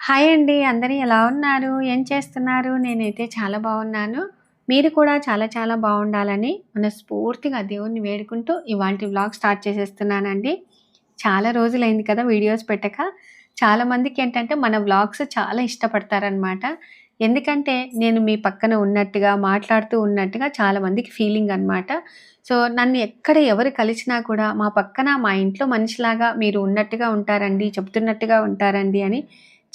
Hi అండి. అందరూ ఎలా ఉన్నారు? ఏం చేస్తున్నారు? నేనైతే చాలా బాగున్నాను. మీరు కూడా చాలా చాలా బాగుండాలని మనస్ఫూర్తిగా దేవుణ్ణి వేడుకుంటూ ఇవాళ వ్లాగ్ స్టార్ట్ చేసేస్తున్నానండి. చాలా రోజులైంది కదా వీడియోస్ పెట్టక. చాలామందికి ఏంటంటే మన వ్లాగ్స్ చాలా ఇష్టపడతారనమాట ఎందుకంటే నేను మీ పక్కన ఉన్నట్టుగా మాట్లాడుతూ ఉన్నట్టుగా చాలామందికి ఫీలింగ్ అనమాట సో నన్ను ఎక్కడ ఎవరు కలిసినా కూడా మా పక్కన మా ఇంట్లో మనిషిలాగా మీరు ఉన్నట్టుగా ఉంటారండి చెప్తున్నట్టుగా ఉంటారండి అని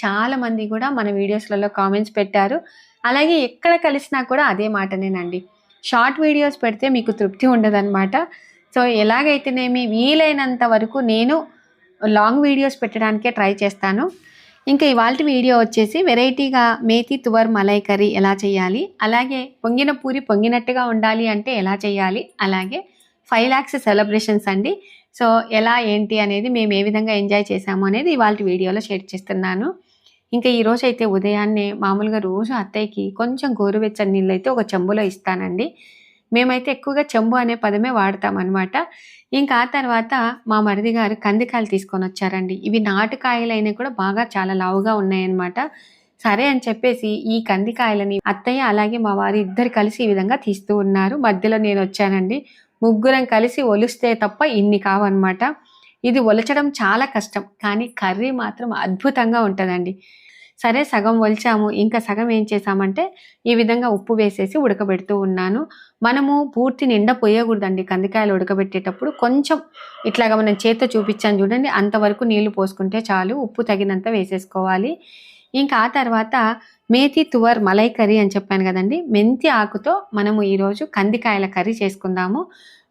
చాలా మంది కూడా మన వీడియోస్లలో కామెంట్స్ పెట్టారు. అలాగే ఎక్కడ కలిసినా కూడా అదే మాటనేనండి. షార్ట్ వీడియోస్ పెడితే మీకు తృప్తి ఉండదన్నమాట. సో ఎలాగైతేనేమి వీలైనంత వరకు నేను లాంగ్ వీడియోస్ పెట్టడానికే ట్రై చేస్తాను. ఇంకా ఇవాళ వీడియో వచ్చేసి వెరైటీగా మేతి తువర్ మలై కర్రీ ఎలా చేయాలి? అలాగే పొంగిన పూరి పొంగినట్టుగా ఉండాలి అంటే ఎలా చేయాలి? అలాగే ఫైవ్ ల్యాక్స్ సెలబ్రేషన్స్ అండి. సో ఎలా ఏంటి అనేది మేము ఏ విధంగా ఎంజాయ్ చేసాము అనేది ఇవాళ వీడియోలో షేర్ చేస్తున్నాను. ఇంకా ఈ అయితే ఉదయాన్నే మామూలుగా రోజు అత్తయ్యకి కొంచెం గోరువెచ్చని నీళ్ళు అయితే ఒక చెంబులో ఇస్తానండి. మేమైతే ఎక్కువగా చెంబు అనే పదమే వాడతాం అనమాట ఇంకా ఆ తర్వాత మా మరిది గారు కందికాయలు తీసుకొని వచ్చారండి. ఇవి నాటుకాయలైనా కూడా బాగా చాలా లావుగా ఉన్నాయన్నమాట. సరే అని చెప్పేసి ఈ కందికాయలని అత్తయ్య అలాగే మా వారి ఇద్దరు కలిసి ఈ విధంగా తీస్తూ ఉన్నారు. మధ్యలో నేను వచ్చానండి. ముగ్గురం కలిసి ఒలిస్తే తప్ప ఇన్ని కావన్నమాట. ఇది ఒలచడం చాలా కష్టం కానీ కర్రీ మాత్రం అద్భుతంగా ఉంటుందండి. సరే సగం ఒలిచాము. ఇంకా సగం ఏం చేసామంటే ఈ విధంగా ఉప్పు వేసేసి ఉడకబెడుతూ ఉన్నాను. మనము పూర్తి నిండా పోయకూడదండి కందికాయలు ఉడకబెట్టేటప్పుడు. కొంచెం ఇట్లాగా మనం చేత్తో చూపించాను చూడండి అంతవరకు నీళ్ళు పోసుకుంటే చాలు. ఉప్పు తగినంత వేసేసుకోవాలి. ఇంకా ఆ తర్వాత మేతి తువర్ మలై కర్రీ అని చెప్పాను కదండి. మెంతి ఆకుతో మనము ఈరోజు కందికాయల కర్రీ చేసుకుందాము.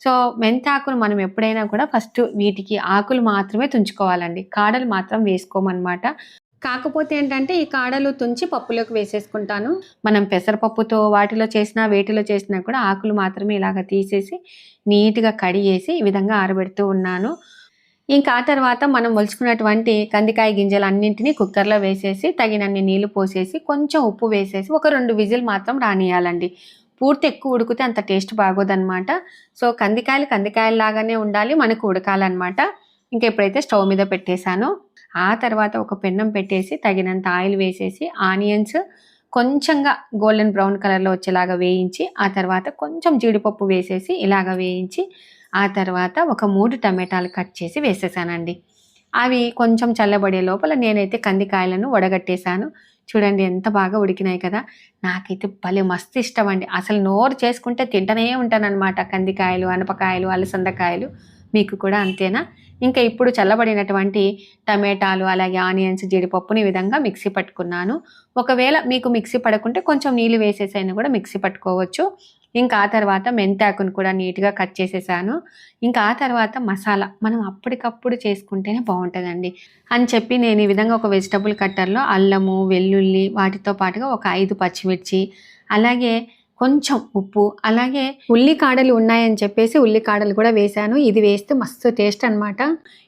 సో మెంతాకును ఆకులు మనం ఎప్పుడైనా కూడా ఫస్ట్ వీటికి ఆకులు మాత్రమే తుంచుకోవాలండి. కాడలు మాత్రం వేసుకోమన్నమాట. కాకపోతే ఏంటంటే ఈ కాడలు తుంచి పప్పులోకి వేసేసుకుంటాను. మనం పెసరపప్పుతో వాటిలో చేసినా వేటిలో చేసినా కూడా ఆకులు మాత్రమే ఇలాగ తీసేసి నీట్గా కడిగేసి ఈ విధంగా ఆరబెడుతూ ఉన్నాను. ఇంకా ఆ తర్వాత మనం ఒలుచుకున్నటువంటి కందికాయ గింజలు అన్నింటినీ కుక్కర్లో వేసేసి తగినన్ని నీళ్ళు పోసేసి కొంచెం ఉప్పు వేసేసి ఒక రెండు విజిల్ మాత్రం రానియాలండి పూర్తి ఎక్కువ ఉడికితే అంత టేస్ట్ బాగోదన్నమాట. సో కందికాయలు కందికాయలు లాగానే ఉండాలి మనకు ఉడకాలన్నమాట. ఇంకా ఎప్పుడైతే స్టవ్ మీద పెట్టేశానో ఆ తర్వాత ఒక పెన్నం పెట్టేసి తగినంత ఆయిల్ వేసేసి ఆనియన్స్ కొంచెంగా గోల్డెన్ బ్రౌన్ కలర్లో వచ్చేలాగా వేయించి ఆ తర్వాత కొంచెం జీడిపప్పు వేసేసి ఇలాగ వేయించి ఆ తర్వాత ఒక మూడు టమాటాలు కట్ చేసి వేసేసానండి. అవి కొంచెం చల్లబడే లోపల నేనైతే కందికాయలను వడగట్టేశాను. చూడండి ఎంత బాగా ఉడికినాయి కదా. నాకైతే భలే మస్తు ఇష్టం అండి. అసలు నోరు చేసుకుంటే తింటనే ఉంటానన్నమాట కందికాయలు అనపకాయలు అలసందకాయలు. మీకు కూడా అంతేనా? ఇంకా ఇప్పుడు చల్లబడినటువంటి టమాటాలు అలాగే ఆనియన్స్ జీడిపప్పుని విధంగా మిక్సీ పట్టుకున్నాను. ఒకవేళ మీకు మిక్సీ పడకుంటే కొంచెం నీళ్ళు వేసేసైనా కూడా మిక్సీ పట్టుకోవచ్చు. ఇంకా ఆ తర్వాత మెంతాకును కూడా నీట్గా కట్ చేసేసాను. ఇంకా ఆ తర్వాత మసాలా మనం అప్పటికప్పుడు చేసుకుంటేనే బాగుంటుందండి. అని చెప్పి నేను ఈ విధంగా ఒక వెజిటబుల్ కట్టర్లో అల్లము వెల్లుల్లి వాటితో పాటుగా ఒక ఐదు పచ్చిమిర్చి అలాగే కొంచెం ఉప్పు అలాగే ఉల్లికాడలు ఉన్నాయని చెప్పేసి ఉల్లికాడలు కూడా వేశాను ఇది వేస్తే మస్తు టేస్ట్ అనమాట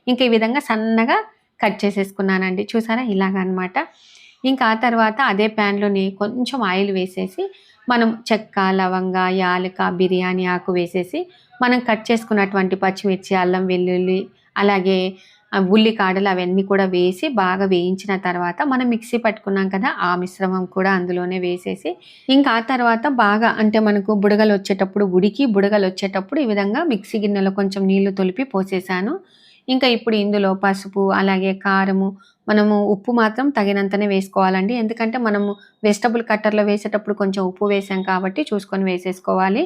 ఇంకా ఈ విధంగా సన్నగా కట్ చేసేసుకున్నానండి. చూసారా? ఇలాగ అనమాట ఇంకా ఆ తర్వాత అదే ప్యాన్లోని కొంచెం ఆయిల్ వేసేసి మనం చెక్క లవంగ యాలక బిర్యానీ ఆకు వేసేసి మనం కట్ చేసుకున్నటువంటి పచ్చిమిర్చి అల్లం వెల్లుల్లి అలాగే ఉల్లికాడలు అవన్నీ కూడా వేసి బాగా వేయించిన తర్వాత మనం మిక్సీ పట్టుకున్నాం కదా ఆ మిశ్రమం కూడా అందులోనే వేసేసి ఇంకా ఆ తర్వాత బాగా అంటే మనకు బుడగలు వచ్చేటప్పుడు ఉడికి బుడగలు వచ్చేటప్పుడు ఈ విధంగా మిక్సీ గిన్నెలో కొంచెం నీళ్ళు తొలిపి పోసేసాను. ఇంకా ఇప్పుడు ఇందులో పసుపు అలాగే కారము మనము ఉప్పు మాత్రం తగినంతనే వేసుకోవాలండి. ఎందుకంటే మనము వెజిటబుల్ కట్టర్లో వేసేటప్పుడు కొంచెం ఉప్పు వేసాం కాబట్టి చూసుకొని వేసేసుకోవాలి.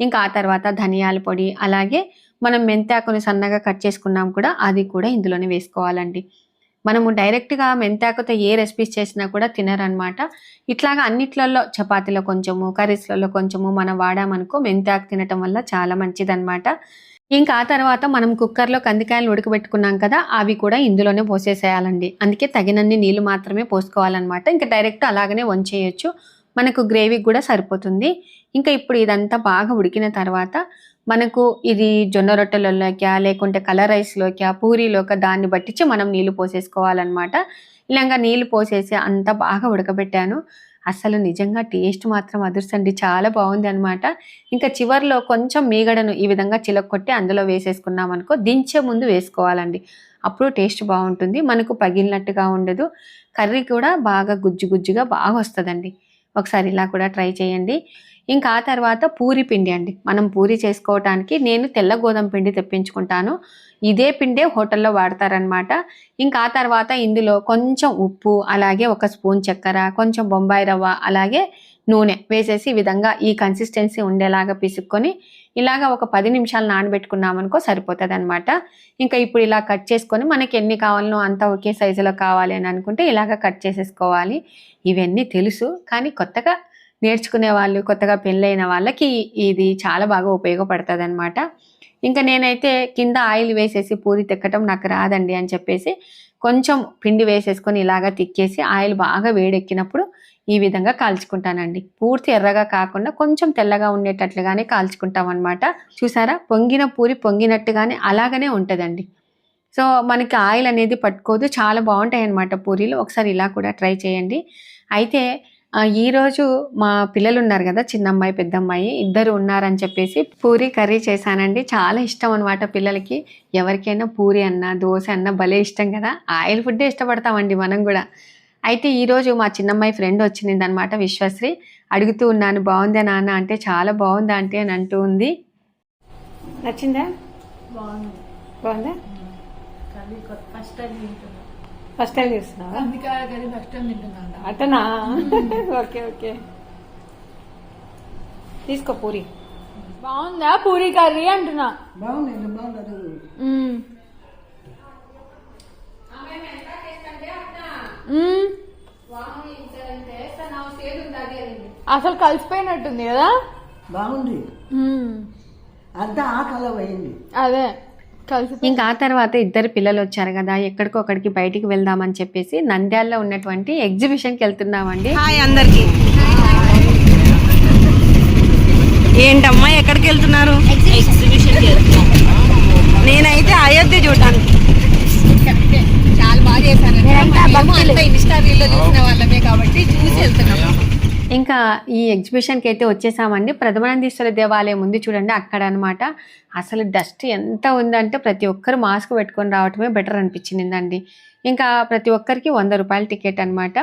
ఇంకా ఆ తర్వాత ధనియాల పొడి అలాగే మనం మెంతాకుని సన్నగా కట్ చేసుకున్నాం కూడా అది కూడా ఇందులోనే వేసుకోవాలండి. మనము డైరెక్ట్గా మెంతాకుతో ఏ రెసిపీస్ చేసినా కూడా తినరనమాట. ఇట్లాగా అన్నిట్లలో చపాతీలో కొంచెము కర్రీస్లలో కొంచెము మనం వాడామనుకో మెంతాకు తినటం వల్ల చాలా మంచిదన్నమాట ఇంకా ఆ తర్వాత మనం కుక్కర్లో కందికాయలు ఉడకబెట్టుకున్నాం కదా అవి కూడా ఇందులోనే పోసేసేయాలండి. అందుకే తగినన్ని నీళ్ళు మాత్రమే పోసుకోవాలన్నమాట. ఇంకా డైరెక్ట్ అలాగనే వంచేయచ్చు. మనకు గ్రేవీ కూడా సరిపోతుంది. ఇంకా ఇప్పుడు ఇదంతా బాగా ఉడికిన తర్వాత మనకు ఇది జొన్న రొట్టెలలోకి లేకుంటే కలర్ రైస్లోకి పూరీలోకి దాన్ని బట్టించి మనం నీళ్ళు పోసేసుకోవాలన్నమాట. ఇలాగా నీళ్ళు పోసేసి అంత బాగా ఉడకబెట్టాను. అసలు నిజంగా టేస్ట్ మాత్రం అదుర్సండి చాలా బాగుంది అనమాట ఇంకా చివర్లో కొంచెం మీగడను ఈ విధంగా చిలకొట్టి అందులో వేసేసుకున్నాం అనుకో దించే ముందు వేసుకోవాలండి. అప్పుడు టేస్ట్ బాగుంటుంది. మనకు పగిలినట్టుగా ఉండదు. కర్రీ కూడా బాగా గుజ్జు గుజ్జుగా బాగా వస్తుందండి. ఒకసారి ఇలా కూడా ట్రై చేయండి. ఇంకా ఆ తర్వాత పూరి పిండి అండి. మనం పూరి చేసుకోవటానికి నేను తెల్ల గోధుమ పిండి తెప్పించుకుంటాను. ఇదే పిండే హోటల్లో వాడతారనమాట ఇంకా ఆ తర్వాత ఇందులో కొంచెం ఉప్పు అలాగే ఒక స్పూన్ చక్కెర కొంచెం బొంబాయి రవ్వ అలాగే నూనె వేసేసి ఈ విధంగా ఈ కన్సిస్టెన్సీ ఉండేలాగా పిసుక్కొని ఇలాగ ఒక పది నిమిషాలు నానబెట్టుకున్నామనుకో సరిపోతుంది అనమాట ఇంకా ఇప్పుడు ఇలా కట్ చేసుకొని మనకి ఎన్ని కావాలనో అంతా ఒకే సైజులో కావాలి అని అనుకుంటే ఇలాగ కట్ చేసేసుకోవాలి. ఇవన్నీ తెలుసు కానీ కొత్తగా నేర్చుకునే వాళ్ళు కొత్తగా పెళ్ళైన వాళ్ళకి ఇది చాలా బాగా ఉపయోగపడుతుంది అనమాట ఇంకా నేనైతే కింద ఆయిల్ వేసేసి పూరి తిక్కటం నాకు రాదండి అని చెప్పేసి కొంచెం పిండి వేసేసుకొని ఇలాగా తిక్కేసి ఆయిల్ బాగా వేడెక్కినప్పుడు ఈ విధంగా కాల్చుకుంటానండి. పూర్తి ఎర్రగా కాకుండా కొంచెం తెల్లగా ఉండేటట్లుగానే కాల్చుకుంటాం అనమాట చూసారా? పొంగిన పూరి పొంగినట్టుగానే అలాగనే ఉంటుందండి. సో మనకి ఆయిల్ అనేది పట్టుకోదు. చాలా బాగుంటాయి అన్నమాట పూరీలు. ఒకసారి ఇలా కూడా ట్రై చేయండి. అయితే ఈరోజు మా పిల్లలు ఉన్నారు కదా చిన్న అమ్మాయి పెద్ద అమ్మాయి ఇద్దరు ఉన్నారని చెప్పేసి పూరి కర్రీ చేశానండి. చాలా ఇష్టం అనమాట పిల్లలకి. ఎవరికైనా పూరి అన్న దోశ అన్న భలే ఇష్టం కదా. ఆయిల్ ఫుడ్డే ఇష్టపడతామండి మనం కూడా. అయితే ఈరోజు మా చిన్నమ్మాయి ఫ్రెండ్ వచ్చింది అనమాట విశ్వశ్రీ. అడుగుతూ ఉన్నాను బాగుందా నాన్న? అంటే చాలా బాగుందా అంటే అని అంటూ ఉంది. నచ్చిందా? బాగుంది. బాగుందా? ఫస్ట్ టైం ఫస్ట్ టైం చూస్తున్నావా? Curry first time అటనా? Okay okay. తీసుకో పూరి. బాగుందా పూరి కర్రీ అంటున్నా? బాగుంది. అసలు కలిసిపోయినట్టుంది కదా? బాగుంది. అంతా ఆకలి అయింది అదే. ఇంకా ఆ తర్వాత ఇద్దరు పిల్లలు వచ్చారు కదా ఎక్కడికో అక్కడికి బయటికి వెళ్దామని చెప్పేసి నంద్యాలలో ఉన్నటువంటి ఎగ్జిబిషన్కి వెళ్తున్నామండి. హాయ్ అందరికి. ఏంటమ్మా ఎక్కడికి వెళ్తున్నారు? ఎగ్జిబిషన్ నేనైతే అయోధ్య చూడటానికి చాలా బాగా ఇన్స్టా రీల్లో చూసిన వాళ్ళమే కాబట్టి చూసి వెళ్తున్నాం. ఇంకా ఈ ఎగ్జిబిషన్కి అయితే వచ్చేసామండి. ప్రథమానందీశ్వర దేవాలయం ఉంది చూడండి అక్కడ అనమాట అసలు డస్ట్ ఎంత ఉందంటే ప్రతి ఒక్కరు మాస్క్ పెట్టుకొని రావటమే బెటర్ అనిపించిందండి. ఇంకా ప్రతి ఒక్కరికి వంద రూపాయల టికెట్ అనమాట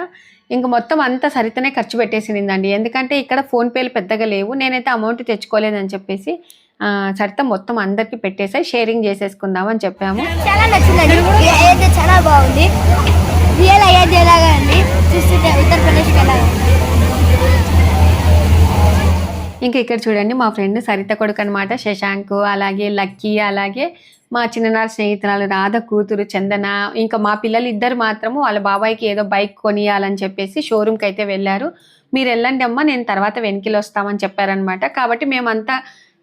ఇంకా మొత్తం అంతా సరితనే ఖర్చు పెట్టేసిందండి. ఎందుకంటే ఇక్కడ ఫోన్పేలు పెద్దగా లేవు. నేనైతే అమౌంట్ తెచ్చుకోలేదని చెప్పేసి సరిత మొత్తం అందరికి పెట్టేసి షేరింగ్ చేసేసుకుందాం అని చెప్పాము. చాలా నచ్చిందండి. చాలా బాగుంది. రియల్ అయ్యేది లాగా అండి చూస్తుంటే ఉత్తరప్రదేశ్కి వెళ్ళాలి ఇంకా ఇక్కడ చూడండి మా ఫ్రెండ్ సరిత కొడుకు అనమాట శశాంక్ అలాగే లక్కీ అలాగే మా చిన్ననాడు స్నేహితురాలు రాధ కూతురు చందన ఇంకా మా పిల్లలు ఇద్దరు మాత్రము వాళ్ళ బాబాయ్కి ఏదో బైక్ కొనియాలని చెప్పేసి షోరూమ్కి అయితే వెళ్ళారు. మీరు వెళ్ళండి అమ్మా నేను తర్వాత వెనకిలో వస్తామని చెప్పారనమాట కాబట్టి మేమంతా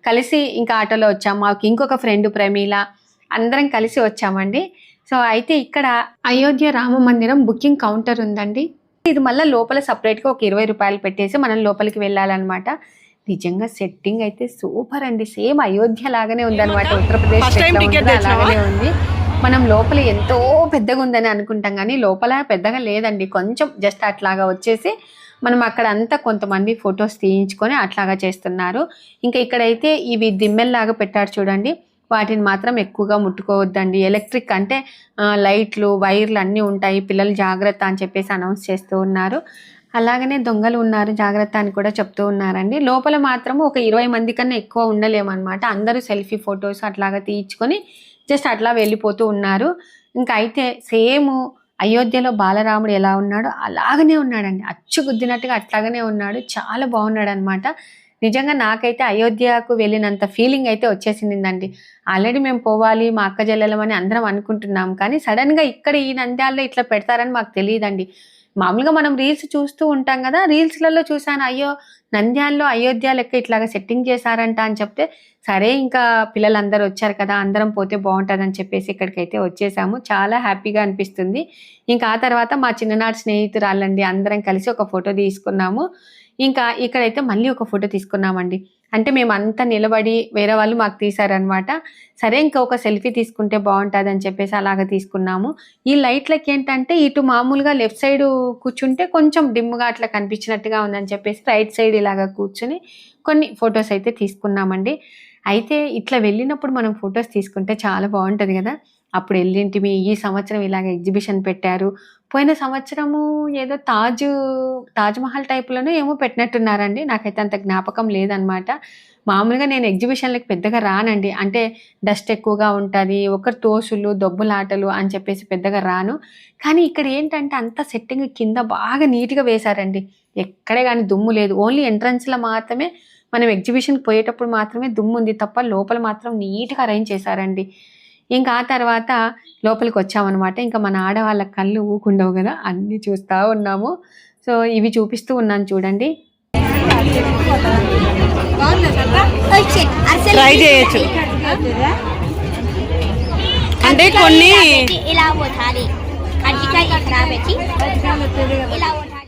కలిసి ఇంకా ఆటోలో వచ్చాము మాకు ఇంకొక ఫ్రెండ్ ప్రమీల అందరం కలిసి వచ్చామండి. సో అయితే ఇక్కడ అయోధ్య రామ మందిరం బుకింగ్ కౌంటర్ ఉందండి. ఇది మళ్ళీ లోపల సపరేట్గా ఒక ఇరవై రూపాయలు పెట్టేసి మనం లోపలికి వెళ్ళాలన్నమాట. నిజంగా సెట్టింగ్ అయితే సూపర్ అండి. సేమ్ అయోధ్య లాగానే ఉందన్నమాట. ఉత్తరప్రదేశ్? అలాగనే ఉంది. మనం లోపల ఎంతో పెద్దగా ఉందని అనుకుంటాం కానీ లోపల పెద్దగా లేదండి. కొంచెం జస్ట్ అట్లాగా వచ్చేసి మనం అక్కడ అంతా కొంతమంది ఫొటోస్ తీయించుకొని అట్లాగా చేస్తున్నారు. ఇంకా ఇక్కడైతే ఇవి దిమ్మెల్లాగా పెట్టారు చూడండి. వాటిని మాత్రం ఎక్కువగా ముట్టుకోవద్దండి. ఎలక్ట్రిక్ అంటే లైట్లు వైర్లు అన్నీ ఉంటాయి. పిల్లలు జాగ్రత్త అని చెప్పేసి అనౌన్స్ చేస్తూ ఉన్నారు. అలాగనే దొంగలు ఉన్నారు జాగ్రత్త అని కూడా చెప్తూ ఉన్నారండి. లోపల మాత్రం ఒక ఇరవై మంది కన్నా ఎక్కువ ఉండలేమన్నమాట. అందరూ సెల్ఫీ ఫొటోస్ అట్లాగా తీయించుకొని జస్ట్ అట్లా వెళ్ళిపోతూ ఉన్నారు. ఇంకా అయితే సేమ్ అయోధ్యలో బాలరాముడు ఎలా ఉన్నాడో అలాగనే ఉన్నాడండి. అచ్చుగుద్దినట్టుగా అట్లాగనే ఉన్నాడు. చాలా బాగున్నాడు అనమాట నిజంగా నాకైతే అయోధ్యకు వెళ్ళినంత ఫీలింగ్ అయితే వచ్చేసిందండి. ఆల్రెడీ మేము పోవాలి మా అక్క చెల్లెలమని అందరం అనుకుంటున్నాం. కానీ సడన్గా ఇక్కడ ఈ నంద్యాలలో ఇట్లా పెడతారని మాకు తెలియదండి. మామూలుగా మనం రీల్స్ చూస్తూ ఉంటాం కదా రీల్స్లలో చూసాను అయ్యో నంద్యాల్లో అయోధ్య లెక్క ఇట్లాగా సెట్టింగ్ చేశారంట అని చెప్తే సరే ఇంకా పిల్లలందరూ వచ్చారు కదా అందరం పోతే బాగుంటుందని చెప్పేసి ఇక్కడికైతే వచ్చేసాము. చాలా హ్యాపీగా అనిపిస్తుంది. ఇంకా ఆ తర్వాత మా చిన్ననాటి స్నేహితురాళ్ళండి అందరం కలిసి ఒక ఫోటో తీసుకున్నాము. ఇంకా ఇక్కడైతే మళ్ళీ ఒక ఫోటో తీసుకున్నామండి. అంటే మేము అంతా నిలబడి వేరే వాళ్ళు మాకు తీశారనమాట సరే ఇంకా ఒక సెల్ఫీ తీసుకుంటే బాగుంటుంది అని చెప్పేసి అలాగ తీసుకున్నాము. ఈ లైట్లకి ఏంటంటే ఇటు మామూలుగా లెఫ్ట్ సైడ్ కూర్చుంటే కొంచెం డిమ్గా అట్లా కనిపించినట్టుగా ఉందని చెప్పేసి రైట్ సైడ్ ఇలాగ కూర్చుని కొన్ని ఫొటోస్ అయితే తీసుకున్నామండి. అయితే ఇట్లా వెళ్ళినప్పుడు మనం ఫొటోస్ తీసుకుంటే చాలా బాగుంటుంది కదా. అప్పుడు వెళ్ళింటిమి ఈ సంవత్సరం ఇలాగ ఎగ్జిబిషన్ పెట్టారు. పోయిన సంవత్సరము ఏదో తాజ్ తాజ్మహల్ టైప్లోనే ఏమో పెట్టినట్టున్నారండి. నాకైతే అంత జ్ఞాపకం లేదనమాట. మామూలుగా నేను ఎగ్జిబిషన్లకు పెద్దగా రానండి. అంటే డస్ట్ ఎక్కువగా ఉంటుంది ఒకరు తోసులు దొబ్బులాటలు అని చెప్పేసి పెద్దగా రాను. కానీ ఇక్కడ ఏంటంటే అంత సెట్టింగ్ కింద బాగా నీట్గా వేశారండి. ఎక్కడే కానీ దుమ్ము లేదు. ఓన్లీ ఎంట్రన్స్లో మాత్రమే మనం ఎగ్జిబిషన్కి పోయేటప్పుడు మాత్రమే దుమ్ము ఉంది తప్ప లోపల మాత్రం నీట్గా అరేంజ్ చేశారండి. ఇంకా ఆ తర్వాత లోపలికి వచ్చామన్నమాట. ఇంకా మన ఆడవాళ్ళ కళ్ళు ఊకుండవు కదా అన్నీ చూస్తూ ఉన్నాము. సో ఇవి చూపిస్తూ ఉన్నాను చూడండి. ట్రై చేయొచ్చు. అంటే కొన్ని ఇలా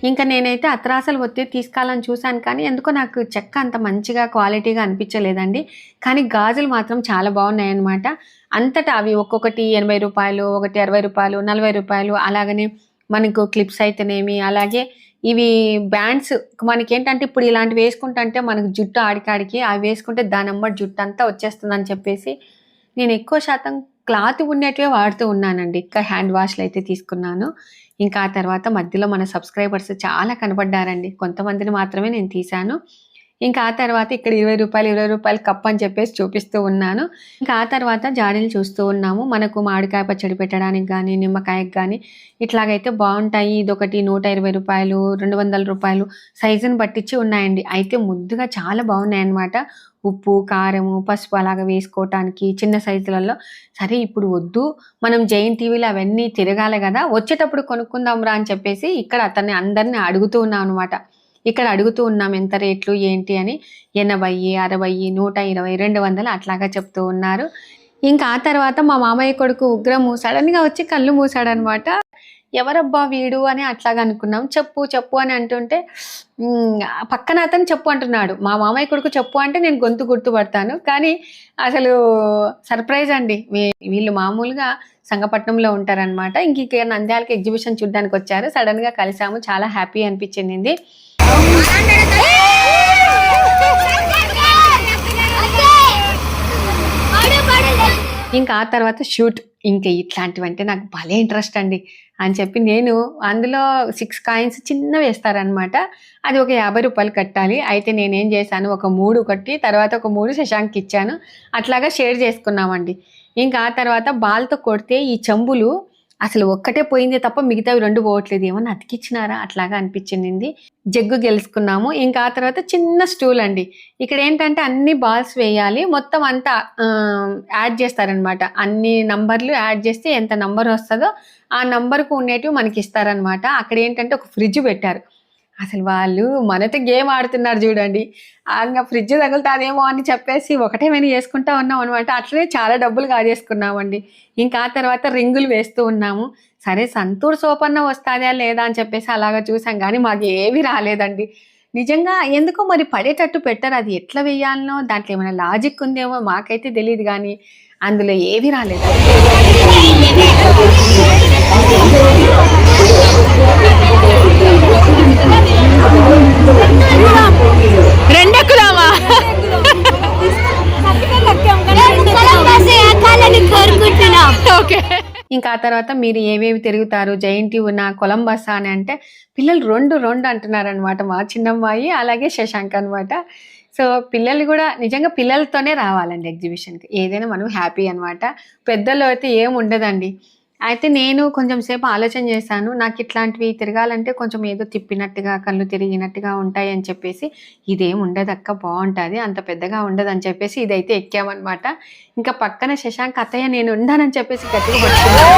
ఇంకా నేనైతే అత్రాసలు ఒత్తి తీసుకెళ్ళాలని చూశాను కానీ ఎందుకో నాకు చెక్క అంత మంచిగా క్వాలిటీగా అనిపించలేదండి. కానీ గాజులు మాత్రం చాలా బాగున్నాయి అన్నమాట అంతటా అవి ఒక్కొక్కటి ఎనభై రూపాయలు ఒకటి అరవై రూపాయలు నలభై రూపాయలు అలాగనే మనకు క్లిప్స్ అయితేనేమి అలాగే ఇవి బ్యాండ్స్ మనకి ఏంటంటే ఇప్పుడు ఇలాంటివి వేసుకుంటుంటే మనకు జుట్టు ఆడికాడికి అవి వేసుకుంటే దాని అమ్మ జుట్టు అంతా వచ్చేస్తుందని చెప్పేసి నేను ఎక్కువ శాతం క్లాత్ ఉన్నట్టుగా వాడుతూ ఉన్నానండి. ఇంకా హ్యాండ్ వాష్లు అయితే తీసుకున్నాను. ఇంకా ఆ తర్వాత మధ్యలో మన సబ్స్క్రైబర్స్ చాలా కనపడ్డారండి కొంతమందిని మాత్రమే నేను తీశాను. ఇంకా ఆ తర్వాత ఇక్కడ ఇరవై రూపాయలు ఇరవై రూపాయలు కప్ అని చెప్పేసి చూపిస్తూ ఉన్నాను. ఇంకా ఆ తర్వాత జాడీలు చూస్తూ ఉన్నాము. మనకు మామిడికాయ పచ్చడి పెట్టడానికి కానీ నిమ్మకాయకి కానీ ఇట్లాగైతే బాగుంటాయి. ఇదొకటి నూట ఇరవై రూపాయలు రెండు వందల రూపాయలు సైజుని పట్టించి ఉన్నాయండి. అయితే ముద్దుగా చాలా బాగున్నాయి అన్నమాట ఉప్పు కారము పసుపు అలాగ వేసుకోవటానికి చిన్న సైజులలో. సరే ఇప్పుడు వద్దు. మనం జైన్ టీవీలు అవన్నీ తిరగాలి కదా. వచ్చేటప్పుడు కొనుక్కుందాం రా అని చెప్పేసి ఇక్కడ అతన్ని అందరిని అడుగుతూ ఉన్నాం అనమాట ఇక్కడ అడుగుతూ ఉన్నాం ఎంత రేట్లు ఏంటి అని. ఎనభై అరవై నూట ఇరవై రెండు వందలు అట్లాగా చెప్తూ ఉన్నారు. ఇంకా ఆ తర్వాత మా మామయ్య కొడుకు ఉగ్రము సడన్గా వచ్చి కళ్ళు మూసాడనమాట. ఎవరబ్బా వీడు అని అట్లాగా అనుకున్నాం. చెప్పు చెప్పు అని అంటుంటే పక్కన అతను చెప్పు అంటున్నాడు. మా మామయ్య కొడుకు చెప్పు అంటే నేను గొంతు గుర్తుపడతాను. కానీ అసలు సర్ప్రైజ్ అండి. వీళ్ళు మామూలుగా సంగపట్నంలో ఉంటారనమాట. ఇంక నంద్యాలకి ఎగ్జిబిషన్ చూడడానికి వచ్చారు. సడన్గా కలిసాము. చాలా హ్యాపీ అనిపించింది. ఇంకా ఆ తర్వాత షూట్ ఇంకా ఇట్లాంటివంటే నాకు భలే ఇంట్రెస్ట్ అండి అని చెప్పి నేను అందులో సిక్స్ కాయిన్స్ చిన్న వేస్తారనమాట అది ఒక యాభై రూపాయలు కట్టాలి. అయితే నేనేం చేశాను? ఒక మూడు కట్టి తర్వాత ఒక మూడు శశాంక్కి ఇచ్చాను. అట్లాగా షేర్ చేసుకున్నామండి. ఇంకా ఆ తర్వాత బాల్తో కొడితే ఈ చెంబులు అసలు ఒక్కటే పోయింది తప్ప మిగతావి రెండు పోవట్లేదు. ఏమన్నా అతికిచ్చినారా? అట్లాగా అనిపించింది. జగ్గు గెలుచుకున్నాము. ఇంకా ఆ తర్వాత చిన్న స్టూల్ అండి. ఇక్కడ ఏంటంటే అన్ని బాల్స్ వేయాలి. మొత్తం అంతా యాడ్ చేస్తారనమాట. అన్ని నంబర్లు యాడ్ చేస్తే ఎంత నంబర్ వస్తుందో ఆ నంబర్కు ఉండేటివి మనకి ఇస్తారనమాట అక్కడ ఏంటంటే ఒక ఫ్రిడ్జ్ పెట్టారు. అసలు వాళ్ళు మనతో గేమ్ ఆడుతున్నారు చూడండి. ఇంకా ఫ్రిడ్జ్ తగులుతాదేమో అని చెప్పేసి ఒకటే మేము చేసుకుంటా ఉన్నాం అనమాట అట్లనే చాలా డబ్బులు కాజేసుకున్నామండి. ఇంకా ఆ తర్వాత రింగులు వేస్తూ ఉన్నాము. సరే సంతూర్ సోప్ అన్న వస్తుందా లేదా అని చెప్పేసి అలాగా చూసాం. కానీ మాకు ఏమీ రాలేదండి. నిజంగా ఎందుకో మరి పడేటట్టు పెట్టారు. అది ఎట్లా వేయాలనో దాంట్లో ఏమైనా లాజిక్ ఉందేమో మాకైతే తెలియదు కానీ అందులో ఏవి రాలేదు. రెండెక్కుదామా? ఓకే. ఇంకా ఆ తర్వాత మీరు ఏవేవి తిరుగుతారు? జయంతి ఉన్న కొలంబస్ అని అంటే పిల్లలు రెండు రెండు అంటున్నారు అనమాట మా చిన్నమ్మాయి అలాగే శశాంక్ అనమాట సో పిల్లలు కూడా నిజంగా పిల్లలతోనే రావాలండి ఎగ్జిబిషన్కి. ఏదైనా మనం హ్యాపీ అనమాట పెద్దలు అయితే ఏం ఉండదండి. అయితే నేను కొంచెం సేపు ఆలోచన చేశాను నాకు ఇట్లాంటివి తిరగాలంటే కొంచెం ఏదో తిప్పినట్టుగా కళ్ళు తిరిగినట్టుగా ఉంటాయి అని చెప్పేసి ఇదేం ఉండదు అక్క బాగుంటుంది అంత పెద్దగా ఉండదు అని చెప్పేసి ఇదైతే ఎక్కామన్నమాట. ఇంకా పక్కన శశాంక్ అత్తయ్య నేను ఉండానని చెప్పేసి గట్టిగా పట్టుకున్నాడు.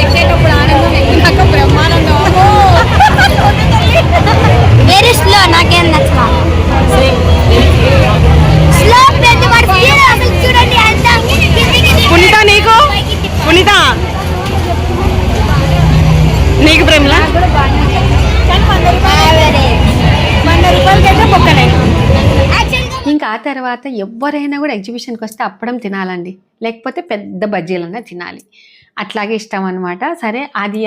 ఎక్కేటప్పుడు ఆనందం ఎక్కినాక బ్రహ్మానందం. తర్వాత ఎవరైనా కూడా ఎగ్జిబిషన్కి వస్తే అప్పడం తినాలండి. లేకపోతే పెద్ద బజ్జీలన్నా తినాలి. అట్లాగే ఇష్టం అనమాట సరే అది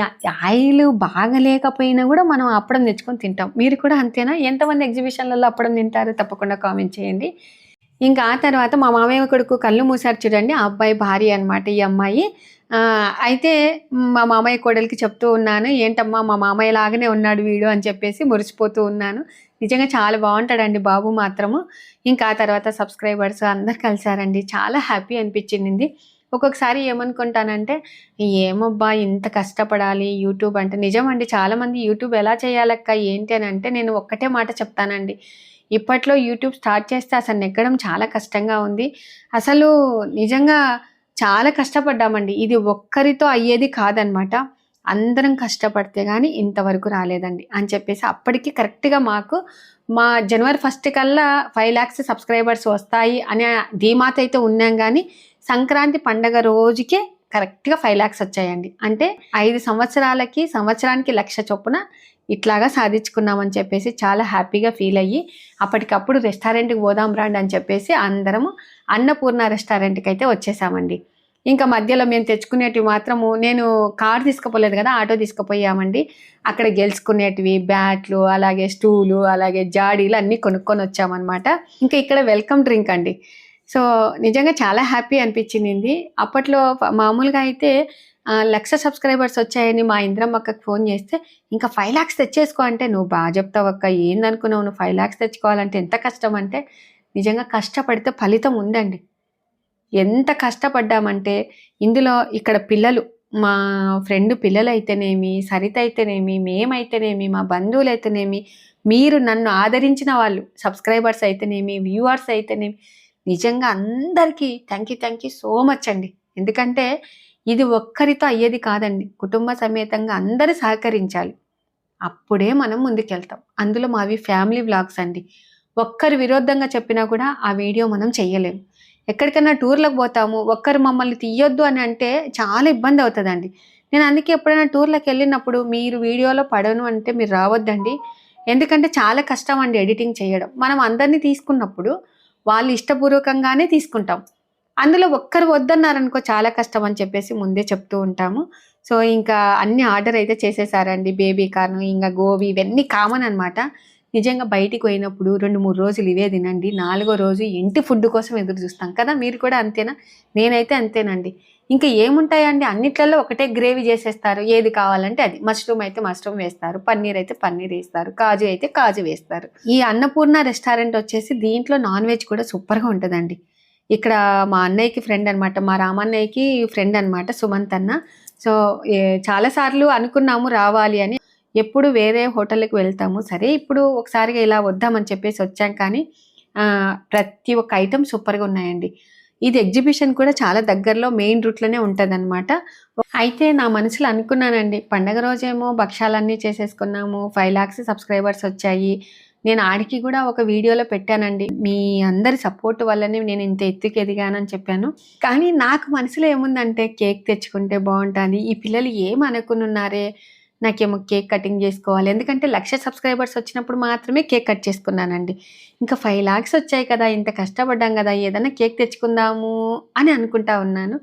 ఆయిల్ బాగలేకపోయినా కూడా మనం అప్పడం తెచ్చుకొని తింటాం. మీరు కూడా అంతేనా? ఎంతమంది ఎగ్జిబిషన్లలో అప్పడం తింటారు? తప్పకుండా కామెంట్ చేయండి. ఇంకా ఆ తర్వాత మా మామయ్య కొడుకు కళ్ళు మూసారు చూడండి ఆ అబ్బాయి భార్య అనమాట ఈ అమ్మాయి. అయితే మా మామయ్య కోడలికి చెప్తూ ఉన్నాను ఏంటమ్మా మా మామయ్య లాగానే ఉన్నాడు వీడు అని చెప్పేసి మురిసిపోతూ ఉన్నాను. నిజంగా చాలా బాగుంటాడండి బాబు మాత్రము. ఇంకా ఆ తర్వాత సబ్స్క్రైబర్స్ అందరు కలిసారండి. చాలా హ్యాపీ అనిపించింది. ఒక్కొక్కసారి ఏమనుకుంటానంటే ఏమబ్బా ఇంత కష్టపడాలి యూట్యూబ్ అంటే నిజమండి చాలామంది యూట్యూబ్ ఎలా చేయాలక్క? ఏంటి? అని అంటే నేను ఒక్కటే మాట చెప్తానండి. ఇప్పట్లో యూట్యూబ్ స్టార్ట్ చేస్తే అసలు నెగ్గడం చాలా కష్టంగా ఉంది. అసలు నిజంగా చాలా కష్టపడ్డామండి. ఇది ఒక్కరితో అయ్యేది కాదనమాట. అందరం కష్టపడితే కానీ ఇంతవరకు రాలేదండి అని చెప్పేసి అప్పటికి కరెక్ట్గా మాకు మా జనవరి ఫస్ట్ కల్లా ఫైవ్ ల్యాక్స్ సబ్స్క్రైబర్స్ వస్తాయి అనే ధీమాత అయితే ఉన్నాం కానీ సంక్రాంతి పండగ రోజుకే కరెక్ట్గా ఫైవ్ ల్యాక్స్ వచ్చాయండి. అంటే ఐదు సంవత్సరాలకి సంవత్సరానికి లక్ష చొప్పున ఇట్లాగా సాధించుకున్నామని చెప్పేసి చాలా హ్యాపీగా ఫీల్ అయ్యి అప్పటికప్పుడు రెస్టారెంట్కి పోదాం రాండి అని చెప్పేసి అందరము అన్నపూర్ణ రెస్టారెంట్కి అయితే వచ్చేసామండి. ఇంకా మధ్యలో మేము తెచ్చుకునేటివి మాత్రము నేను కార్ తీసుకుపోలేదు కదా ఆటో తీసుకుపోయామండి. అక్కడ గెలుచుకునేటివి బ్యాట్లు అలాగే స్టూలు అలాగే జాడీలు అన్నీ కొనుక్కొని వచ్చామన్నమాట. ఇంకా ఇక్కడ వెల్కమ్ డ్రింక్ అండి. సో నిజంగా చాలా హ్యాపీ అనిపించింది. అప్పట్లో మామూలుగా అయితే లక్ష సబ్స్క్రైబర్స్ వచ్చాయని మా ఇంద్రమ్మక్కకి ఫోన్ చేస్తే ఇంకా ఫైవ్ ల్యాక్స్ తెచ్చేసుకో అంటే నువ్వు బాగా చెప్తావు అక్క ఏందనుకున్నావు? నువ్వు ఫైవ్ ల్యాక్స్ తెచ్చుకోవాలంటే ఎంత కష్టం అంటే నిజంగా కష్టపడితే ఫలితం ఉందండి. ఎంత కష్టపడ్డామంటే ఇందులో ఇక్కడ పిల్లలు మా ఫ్రెండ్ పిల్లలు అయితేనేమి సరిత అయితేనేమి మేమైతేనేమి మా బంధువులు అయితేనేమి మీరు నన్ను ఆదరించిన వాళ్ళు సబ్స్క్రైబర్స్ అయితేనేమి వ్యూవర్స్ అయితేనేమి నిజంగా అందరికీ thank you thank you so much అండి. ఎందుకంటే ఇది ఒక్కరితో అయ్యేది కాదండి. కుటుంబ సమేతంగా అందరూ సహకరించాలి. అప్పుడే మనం ముందుకెళ్తాం. అందులో మావి ఫ్యామిలీ వ్లాగ్స్ అండి. ఒక్కరు విరోధంగా చెప్పినా కూడా ఆ వీడియో మనం చెయ్యలేము ఎక్కడికైనా టూర్లకు పోతాము ఒక్కరు మమ్మల్ని తీయొద్దు అని అంటే చాలా ఇబ్బంది అవుతుందండి. నేను అందుకే ఎప్పుడైనా టూర్లకు వెళ్ళినప్పుడు మీరు వీడియోలో పడను అంటే మీరు రావద్దండి. ఎందుకంటే చాలా కష్టం అండి ఎడిటింగ్ చేయడం. మనం అందరినీ తీసుకున్నప్పుడు వాళ్ళు ఇష్టపూర్వకంగానే తీసుకుంటాం. అందులో ఒక్కరు వద్దన్నారనుకో చాలా కష్టం అని చెప్పేసి ముందే చెప్తూ ఉంటాము. సో ఇంకా అన్ని ఆర్డర్ అయితే చేసేసారండి. బేబీ కార్న్ ఇంకా గోబీ ఇవన్నీ కామన్ అనమాట నిజంగా బయటికి పోయినప్పుడు రెండు మూడు రోజులు ఇవే తినండి. నాలుగో రోజు ఇంటి ఫుడ్ కోసం ఎదురు చూస్తాం కదా మీరు కూడా అంతేనా? నేనైతే అంతేనండి. ఇంకా ఏముంటాయండి? అన్నిట్లలో ఒకటే గ్రేవీ చేసేస్తారు. ఏది కావాలంటే అది. మష్రూమ్ అయితే మష్రూమ్ వేస్తారు. పన్నీర్ అయితే పన్నీర్ వేస్తారు. కాజు అయితే కాజు వేస్తారు. ఈ అన్నపూర్ణ రెస్టారెంట్ వచ్చేసి దీంట్లో నాన్ వెజ్ కూడా సూపర్గా ఉంటుందండి. ఇక్కడ మా అన్నయ్యకి ఫ్రెండ్ అనమాట మా రామన్నయ్యకి ఫ్రెండ్ అనమాట సుమంత్ అన్న. సో చాలాసార్లు అనుకున్నాము రావాలి అని. ఎప్పుడు వేరే హోటల్కి వెళ్తాము. సరే ఇప్పుడు ఒకసారిగా ఇలా వద్దామని చెప్పేసి వచ్చాం కానీ ప్రతి ఒక్క ఐటెం సూపర్గా ఉన్నాయండి. ఇది ఎగ్జిబిషన్ కూడా చాలా దగ్గరలో మెయిన్ రూట్లోనే ఉంటుంది అయితే నా మనసులో అనుకున్నానండి పండగ రోజేమో భక్షాలన్నీ చేసేసుకున్నాము ఫైవ్ ల్యాక్స్ సబ్స్క్రైబర్స్ వచ్చాయి. నేను ఆడికి కూడా ఒక వీడియోలో పెట్టానండి. మీ అందరి సపోర్ట్ వల్లనే నేను ఇంత ఎత్తుకు ఎదిగానని చెప్పాను. కానీ నాకు మనసులో ఏముందంటే కేక్ తెచ్చుకుంటే బాగుంటుంది. ఈ పిల్లలు ఏమనుకున్నారే నాకేమో కేక్ కటింగ్ చేసుకోవాలి. ఎందుకంటే లక్ష సబ్స్క్రైబర్స్ వచ్చినప్పుడు మాత్రమే కేక్ కట్ చేసుకున్నానండి. ఇంకా ఫైవ్ లాక్స్ వచ్చాయి కదా ఇంత కష్టపడ్డాం కదా ఏదైనా కేక్ తెచ్చుకుందాము అని అనుకుంటా ఉన్నాను.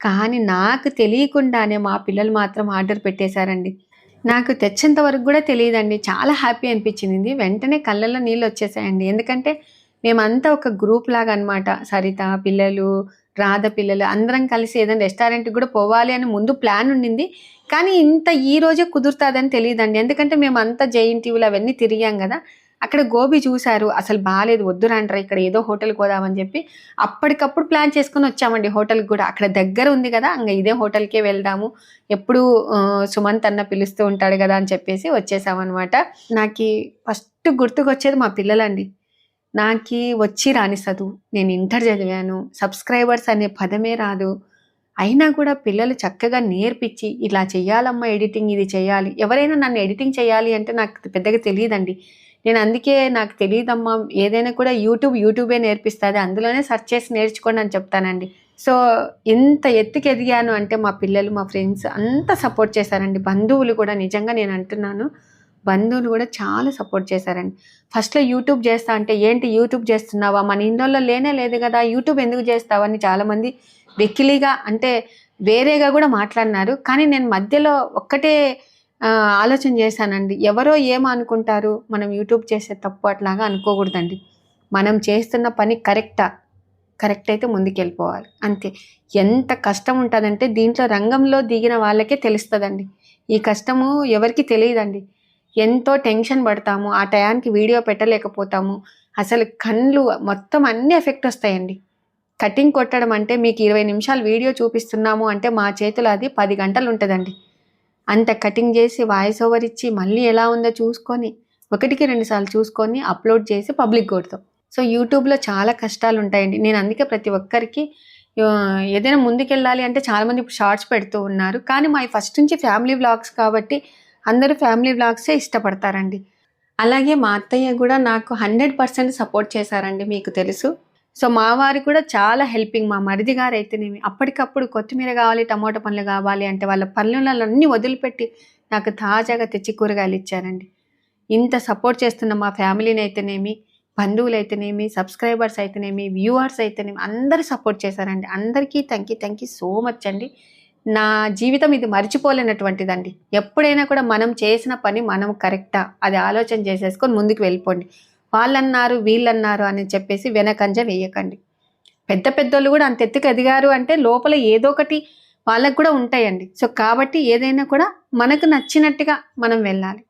కానీ నాకు తెలియకుండానే మా పిల్లలు మాత్రం ఆర్డర్ పెట్టేశారండి. నాకు తెచ్చేంత వరకు కూడా తెలియదండి. చాలా హ్యాపీ అనిపించింది. వెంటనే కళ్ళల్లో నీళ్ళు వచ్చేసాయండి. ఎందుకంటే మేమంతా ఒక గ్రూప్ లాగా అనమాట సరిత పిల్లలు రాధ పిల్లలు అందరం కలిసి ఏదైనా రెస్టారెంట్కి కూడా పోవాలి అని ముందు ప్లాన్ ఉండింది. కానీ ఇంత ఈ రోజే కుదురుతుందని తెలియదండి. ఎందుకంటే మేము అంతా జైన్ టీవీలు అవన్నీ తిరిగాం కదా. అక్కడ గోబీ చూశారు. అసలు బాగాలేదు వద్దురంటారా ఇక్కడ ఏదో హోటల్కి పోదామని చెప్పి అప్పటికప్పుడు ప్లాన్ చేసుకుని వచ్చామండి హోటల్కి కూడా. అక్కడ దగ్గర ఉంది కదా ఇంకా ఇదే హోటల్కే వెళ్దాము. ఎప్పుడు సుమంత్ అన్న పిలుస్తూ ఉంటాడు కదా అని చెప్పేసి వచ్చేసామన్నమాట. నాకు ఫస్ట్ గుర్తుకొచ్చేది మా పిల్లలండి. నాకు వచ్చి రాని చదువు నేను ఇంటర్ చదివాను. సబ్స్క్రైబర్స్ అనే పదమే రాదు. అయినా కూడా పిల్లలు చక్కగా నేర్పించి ఇలా చేయాలమ్మా ఎడిటింగ్ ఇది చేయాలి ఎవరైనా నన్ను ఎడిటింగ్ చేయాలి అంటే నాకు పెద్దగా తెలియదండి. నేను అందుకే నాకు తెలియదమ్మా ఏదైనా కూడా యూట్యూబ్ యూట్యూబే నేర్పిస్తుంది అందులోనే సెర్చ్ చేసి నేర్చుకోండి అని చెప్తానండి. సో ఇంత ఎత్తుకు ఎదిగాను అంటే మా పిల్లలు మా ఫ్రెండ్స్ అంతా సపోర్ట్ చేశారండి. బంధువులు కూడా నిజంగా నేను అంటున్నాను బంధువులు కూడా చాలా సపోర్ట్ చేశారండి. ఫస్ట్లో యూట్యూబ్ చేస్తా అంటే ఏంటి యూట్యూబ్ చేస్తున్నావా? మన ఇంట్లో లేనే లేదు కదా యూట్యూబ్ ఎందుకు చేస్తావా? అని చాలామంది వెకిలిగా అంటే వేరేగా కూడా మాట్లాడినారు. కానీ నేను మధ్యలో ఒక్కటే ఆలోచన చేశానండి. ఎవరో ఏమనుకుంటారు? మనం యూట్యూబ్ చేసే తప్పు అట్లాగా అనుకోకూడదండి. మనం చేస్తున్న పని కరెక్టా? కరెక్ట్ అయితే ముందుకెళ్ళిపోవాలి. అంతే. ఎంత కష్టం ఉంటుందంటే దీంట్లో రంగంలో దిగిన వాళ్ళకే తెలుస్తుందండి. ఈ కష్టము ఎవరికి తెలియదండి. ఎంతో టెన్షన్ పడతాము. ఆ టయానికి వీడియో పెట్టలేకపోతాము. అసలు కళ్ళు మొత్తం అన్ని ఎఫెక్ట్ వస్తాయండి. కటింగ్ కొట్టడం అంటే మీకు ఇరవై నిమిషాలు వీడియో చూపిస్తున్నాము అంటే మా చేతిలో అది పది గంటలు ఉంటుందండి. అంత కటింగ్ చేసి వాయిస్ ఓవర్ ఇచ్చి మళ్ళీ ఎలా ఉందో చూసుకొని ఒకటికి రెండుసార్లు చూసుకొని అప్లోడ్ చేసి పబ్లిక్ కొడతాం. సో యూట్యూబ్లో చాలా కష్టాలు ఉంటాయండి. నేను అందుకే ప్రతి ఒక్కరికి ఏదైనా ముందుకెళ్ళాలి అంటే చాలామంది ఇప్పుడు షార్ట్స్ పెడుతూ ఉన్నారు. కానీ మా ఫస్ట్ నుంచి ఫ్యామిలీ వ్లాగ్స్ కాబట్టి అందరూ ఫ్యామిలీ వ్లాగ్సే ఇష్టపడతారండి. అలాగే మా అత్తయ్య కూడా నాకు హండ్రెడ్ పర్సెంట్ సపోర్ట్ చేశారండి మీకు తెలుసు. సో మా వారు కూడా చాలా హెల్పింగ్ మా మరిది గారు అయితేనేమి అప్పటికప్పుడు కొత్తిమీర కావాలి టమోటా పండ్లు కావాలి అంటే వాళ్ళ పనులన్నీ వదిలిపెట్టి నాకు తాజాగా తెచ్చి కూరగాయలు ఇచ్చారండి. ఇంత సపోర్ట్ చేస్తున్న మా ఫ్యామిలీని అయితేనేమి బంధువులు అయితేనేమి సబ్స్క్రైబర్స్ అయితేనేమి వ్యూవర్స్ అయితేనేమి అందరూ సపోర్ట్ చేశారండి. అందరికీ thank you thank you so much అండి. నా జీవితం ఇది మర్చిపోలేనటువంటిదండి. ఎప్పుడైనా కూడా మనం చేసిన పని మనం కరెక్టా? అది ఆలోచన చేసేసుకొని ముందుకు వెళ్ళిపోండి. వాళ్ళన్నారు వీళ్ళన్నారు అని చెప్పేసి వెనకంజ వేయకండి. పెద్ద పెద్దోళ్ళు కూడా అంత ఎత్తుకు ఎదిగారు అంటే లోపల ఏదో ఒకటి వాళ్ళకు కూడా ఉంటాయండి. సో కాబట్టి ఏదైనా కూడా మనకు నచ్చినట్టుగా మనం వెళ్ళాలి.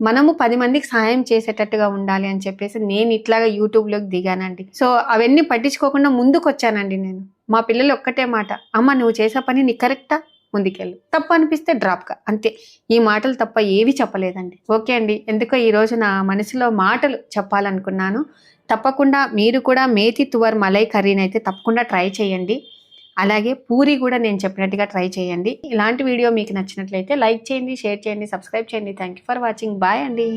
మనము పది మందికి సహాయం చేసేటట్టుగా ఉండాలి అని చెప్పేసి నేను ఇట్లాగా యూట్యూబ్లోకి దిగానండి. సో అవన్నీ పట్టించుకోకుండా ముందుకు వచ్చానండి నేను. మా పిల్లలు ఒక్కటే మాట అమ్మ నువ్వు చేసే పని నీ కరెక్టా? ముందుకెళ్ళు. తప్పు అనిపిస్తే డ్రాప్గా అంతే. ఈ మాటలు తప్ప ఏవి చెప్పలేదండి. ఓకే అండి. ఎందుకో ఈరోజు నా మనసులో మాటలు చెప్పాలనుకున్నాను. తప్పకుండా మీరు కూడా మేతి తువర్ మలై కర్రీని అయితే తప్పకుండా ట్రై చేయండి. అలాగే పూరి కూడా నేను చెప్పినట్టుగా ట్రై చేయండి. ఇలాంటి వీడియో మీకు నచ్చినట్లయితే లైక్ చేయండి షేర్ చేయండి సబ్స్క్రైబ్ చేయండి. Thank you for watching. Bye అండి.